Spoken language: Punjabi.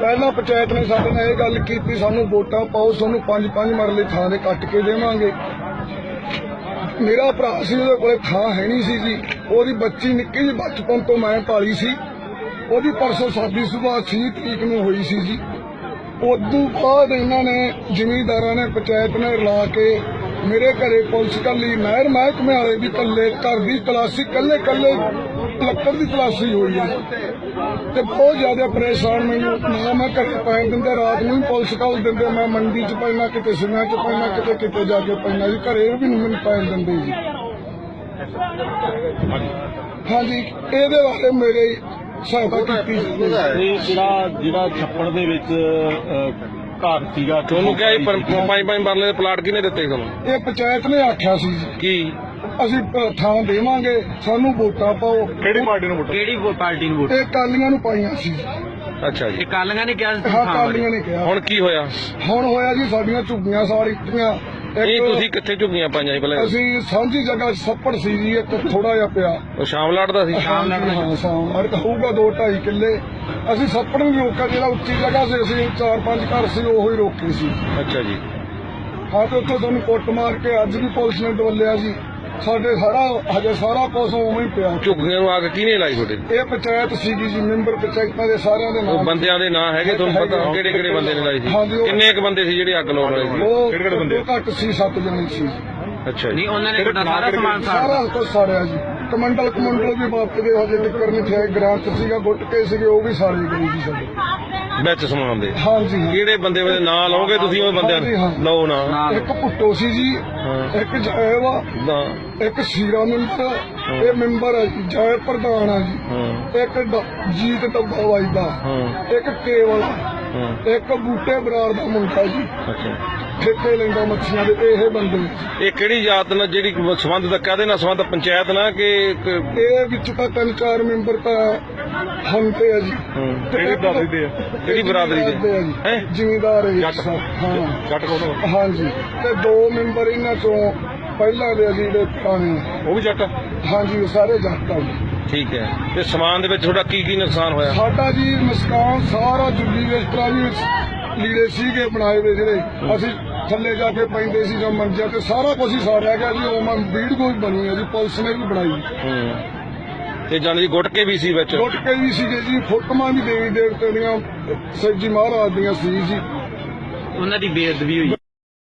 ਪਹਿਲਾਂ ਪੰਚਾਇਤ ਨੇ ਸਾਡੇ ਨਾਲ ਇਹ ਗੱਲ ਕੀਤੀ, ਸਾਨੂੰ ਵੋਟਾਂ ਪਾਓ, ਤੁਹਾਨੂੰ ਪੰਜ ਪੰਜ ਮਰਲੇ ਥਾਂ ਦੇ ਕੱਟ ਕੇ ਦੇਵਾਂਗੇ। ਮੇਰਾ ਭਰਾ ਸੀ, ਉਹਦੇ ਕੋਲੇ ਥਾਂ ਹੈ ਨਹੀਂ ਸੀ ਜੀ। ਉਹਦੀ ਬੱਚੀ ਨਿੱਕੀ ਜਿਹੀ ਬਚਪਨ ਤੋਂ ਮੈਂ ਪਾਲੀ ਸੀ। ਉਹਦੀ ਪਰਸੋਂ ਸਾਦੀ ਸੁਬਾਹ 6 ਤਰੀਕ ਨੂੰ ਹੋਈ ਸੀ ਜੀ। ਉਦੋਂ ਬਾਅਦ ਇਹਨਾਂ ਨੇ, ਜ਼ਿਮੀਂਦਾਰਾਂ ਨੇ, ਪੰਚਾਇਤ ਨੇ ਰਲਾ ਕੇ ਮੇਰੇ ਘਰੇ ਪੁਲਿਸ ਕੱਲੀ ਨਹਿਰ ਮਹਿਕਮੇ ਵਾਲੇ ਵੀ ਕੱਲੇ ਘਰ ਦੀ ਤਲਾਸ਼ੀ ਕੱਲੇ ਕੱਲੇ ਲੱਕੜ ਦੀ ਤਲਾਸ਼ੀ ਹੋਈ ਹੈ। ਤੇ ਬਹੁਤ ਜ਼ਿਆਦਾ ਪਰੇਸ਼ਾਨ ਮੈਨੂੰ ਨਾ ਮੈਂ ਘਰੇ ਪੈਣ ਦਿੰਦੇ ਰਾਤ ਨੂੰ ਪੁਲਿਸ ਕਾਲ ਦਿੰਦੇ ਮੈਂ ਮੰਡੀ 'ਚ ਪੈਣਾ ਕਿਤੇ ਸਿੰਘਾਂ 'ਚ ਪੈਣਾ ਕਿਤੇ ਕਿਤੇ ਜਾ ਕੇ ਪੈਣਾ ਜੀ। ਘਰੇ ਵੀ ਨਹੀਂ ਮੈਨੂੰ ਪੈਣ ਦਿੰਦੇ ਜੀ। ਹਾਂਜੀ। ਇਹਦੇ ਬਾਰੇ ਮੇਰੇ ਸਹਾਇਤਾ ਕੀਤੀ ਇਹ ਜਿਹੜਾ ਜਿਹੜਾ ਛੱਪੜ ਦੇ ਵਿੱਚ ਘਰ ਸੀਗਾ ਤੁਹਾਨੂੰ ਕਿਹਾ ਜੀ ਪੰਜ ਪੰਜ ਮਰਲੇ ਦੇ ਪਲਾਟ ਕਿਹਨੇ ਦਿੱਤੇ ਤੁਹਾਨੂੰ? ਇਹ ਪੰਚਾਇਤ ਨੇ ਆਖਿਆ ਸੀ ਜੀ। ਕੀ? ਅਸੀਂ ਥਾਂ ਦੇਵਾਂਗੇ ਸਾਨੂੰ ਵੋਟਾਂ ਪਾਓ। ਕਿਹੜੀ ਪਾਰਟੀ ਨੂੰ ਵੋਟ? ਕਿਹੜੀ ਵੋ- ਪਾਰਟੀ ਨੂੰ ਵੋਟ? ਇਹ ਕਾਲੀਆਂ ਨੂੰ ਪਾਈਆਂ ਸੀ। ਅੱਛਾ ਜੀ। ਇਹ ਕਾਲੀਆਂ ਨੇ ਕਿਹਾ ਸੀ ਹਾਂ ਥਾਂ ਕਾਲੀਆਂ ਨੇ ਕਿਹਾ। ਹੁਣ ਕੀ ਹੋਇਆ? ਹੁਣ ਹੋਇਆ ਜੀ ਸਾਡੀਆਂ ਝੁੱਗੀਆਂ ਸਾਰੀ ਇੱਟੀਆਂ ਇਹ ਤੁਸੀਂ ਕਿੱਥੇ ਝੁੱਗੀਆਂ ਪਾਈਆਂ ਸੀ ਪਹਿਲਾਂ? ਅਸੀਂ ਸਾਂਝੀ ਜਗ੍ਹਾ 'ਚ ਛੱਪੜ ਸੀ ਜੀ ਇੱਕ ਥੋੜਾ ਜਿਹਾ ਪਿਆ। ਉਹ ਸ਼ਾਮ ਲੜਦਾ ਸੀ? ਸ਼ਾਮ ਨਾਲ ਹਾਂ ਸ਼ਾਮ ਮਾਰ ਹੋਊਗਾ 2 2.5 ਕਿੱਲੇ। ਅਸੀਂ ਛੱਪੜ ਨੂੰ ਰੋਕਿਆ ਜਿਹੜਾ ਉੱਚੀ ਜਗ੍ਹਾ ਸੀ ਅਸੀਂ ਚਾਰ ਪੰਜ ਘਰ ਸੀ ਉਹ ਹੀ ਰੋਕੇ ਸੀ। ਅੱਛਾ ਜੀ। ਹਾਂ ਤੇ ਉੱਥੇ ਸਾਨੂੰ ਕੁੱਟ ਮਾਰ ਕੇ ਅੱਜ ਵੀ ਪੁਲਿਸ ਨੇ ਦਵਲਿਆ ਜੀ। ਸਾਡੇ ਸਾਰਾ ਹਜੇ ਸਾਰਾ ਕੁਝ ਉਵੇਂ ਹੀ ਪਿਆ। ਝੁੱਗੀਆਂ ਨੂੰ ਅੱਗ ਕਿਹਨੇ ਲਾਈ ਤੁਹਾਡੇ? ਇਹ ਪੰਚਾਇਤ ਸੀਗੀ ਜੀ ਮੈਂਬਰ ਪੰਚਾਇਤਾਂ ਦੇ ਸਾਰਿਆਂ ਦੇ ਉਹ ਨਾਮ ਬੰਦਿਆਂ ਦੇ ਨਾਂ ਹੈਗੇ ਤੁਹਾਨੂੰ ਪਤਾ ਕਿਹੜੇ ਕਿਹੜੇ ਬੰਦੇ ਨੇ ਲਾਈ ਸੀ? ਹਾਂਜੀ, ਉਹ- ਕਿੰਨੇ ਕੁ ਬੰਦੇ ਸੀ ਜਿਹੜੇ ਅੱਗ ਲਾਉਣ ਵਾਲੇ ਸੀ? ਉਹ ਕਿਹੜੇ ਕਿਹੜੇ ਬੰਦੇ? ਘੱਟੋ ਘੱਟ ਸੀ ਸੱਤ ਜਣੇ ਸੀ। ਅੱਛਾ ਜੀ। ਨਹੀਂ ਉਹਨਾਂ ਨੇ ਤੁਹਾਡਾ ਸਾਰਾ ਸਮਾਨ ਸਾਰਾ ਕੁਝ ਸਾੜਿਆ ਜੀ। ਕਮੰਡਲ ਕਮੰਡਲ ਵੀ ਵਾਪਸ ਦੇ ਹਜੇ ਤੱਕ ਨਹੀਂ ਥਿਆ ਗ੍ਰਾਂਟ ਸੀਗਾ ਗੁੱਟ ਕੇ ਸੀਗੇ ਉਹ ਵੀ ਸਾੜੇ ਗਏ ਜੀ ਸਾਡੇ। ਵਿੱਚ ਸਮਾਨ ਦੇ। ਹਾਂਜੀ। ਕਿਹੜੇ ਬੰਦੇ ਦੇ ਨਾਂ ਲਓਗੇ ਤੁਸੀਂ ਉਹ ਬੰਦਿਆਂ ਹਾਂਜੀ, ਹਾਂ। ਦੇ ਲਓ ਨਾ। ਇੱਕ ਭੁੱਟੋ ਸੀ ਜੀ ਹਾਂ। ਇੱਕ ਜੈਵ ਆ ਨਾ। ਇੱਕ ਸੀਰਾ ਮੈਂਬਰ ਇਹ ਮੈਂਬਰ ਹੈ ਜੀ ਜੈ ਪ੍ਰਧਾਨ ਆ ਜੀ। ਹਾਂ। ਇੱਕ ਡ- ਜੀਤ ਡੱਬਾ ਵਾਈਦਾ। ਹਾਂ। ਇੱਕ ਕੇਵਲ ਇੱਕ ਬੂਟੇ ਬਰਾੜ ਦਾ ਮੁੰਡਾ ਜੀ ਅੱਛਾ ਠੇਕੇ ਲੈਂਦਾ ਮੱਛੀਆਂ ਦੇ ਇਹ ਬੰਦੇ ਇਹ ਕਿਹੜੀ ਜਾਤ ਨਾਲ ਜਿਹੜੀ ਸੰਬੰਧ ਦਾ ਕਾਹਦੇ ਨਾਲ ਸੰਬੰਧ ਪੰਚਾਇਤ ਨਾਲ ਕਿ ਇਹ ਵਿੱਚ ਤਾਂ ਤਿੰਨ ਚਾਰ ਮੈਂਬਰ ਤਾਂ ਹੁੰਦੇ ਆ ਜੀ ਹਾਂ। ਤੇ ਕਿਹੜੀ ਬਰਾਦਰੀ ਦੇ ਆ? ਕਿਹੜੀ ਬਰਾਦਰੀ ਦੇ? ਜੀ ਹੈਂ? ਜ਼ਿਮੀਂਦਾਰ ਹੈ ਜੀ ਜੱਟ। ਹਾਂ ਜੱਟ ਕੋਲ ਹਾਂਜੀ ਤੇ ਦੋ ਮੈਂਬਰ ਇਹਨਾਂ ਚੋਂ ਪਹਿਲਾਂ ਦੇ ਜੀ ਜਿਹੜੇ ਪੁਰਾਣੇ ਉਹ ਵੀ ਜੱਟ? ਹਾਂਜੀ ਉਹ ਸਾਰੇ ਜੱਟ ਜੀ ਠੀਕ ਹੈ। ਤੇ ਸਮਾਨ ਦੇ ਵਿੱਚ ਤੁਹਾਡਾ ਕੀ ਕੀ ਨੁਕਸਾਨ ਹੋਇਆ? ਸਾਡਾ ਜੀ ਮੁਸਕਾਨ ਸਾਰਾ ਜੁੱਲੀ ਤਰ੍ਹਾਂ ਜੀ ਲੀੜੇ ਸੀਗੇ ਬਣਾਏ ਹੋਏ ਜਿਹੜੇ ਅਸੀਂ ਥੱਲੇ ਜਾ ਕੇ ਪੈਂਦੇ ਸੀ ਜਾਂ ਮੰਜਿਆਂ ਤੇ ਸਾਰਾ ਕੁਝ ਹੀ ਸਾੜਿਆ ਗਿਆ ਜੀ ਉਹ ਮੈਂ ਵੀਡੀਓ ਵੀ ਬਣੀ ਹੈ ਜੀ ਪੁਲਿਸ ਨੇ ਵੀ ਬਣਾਈ। ਹੂੰ। ਤੇ ਜਾਨੀ ਦੀ ਗੁੱਟ ਕੇ ਵੀ ਸੀ ਵਿੱਚ? ਲੁੱਟ ਕੇ ਵੀ ਸੀਗੇ ਜੀ ਫੋਟੋਆਂ ਵੀ ਦੇਵੀ ਦੇਵਤੇ ਦੀਆਂ ਸੱਜੀ ਮਹਾਰਾਜ ਦੀਆਂ ਸੀ ਜੀ। ਉਹਨਾਂ ਦੀ ਬੇਅਦਬੀ ਹੋਈ।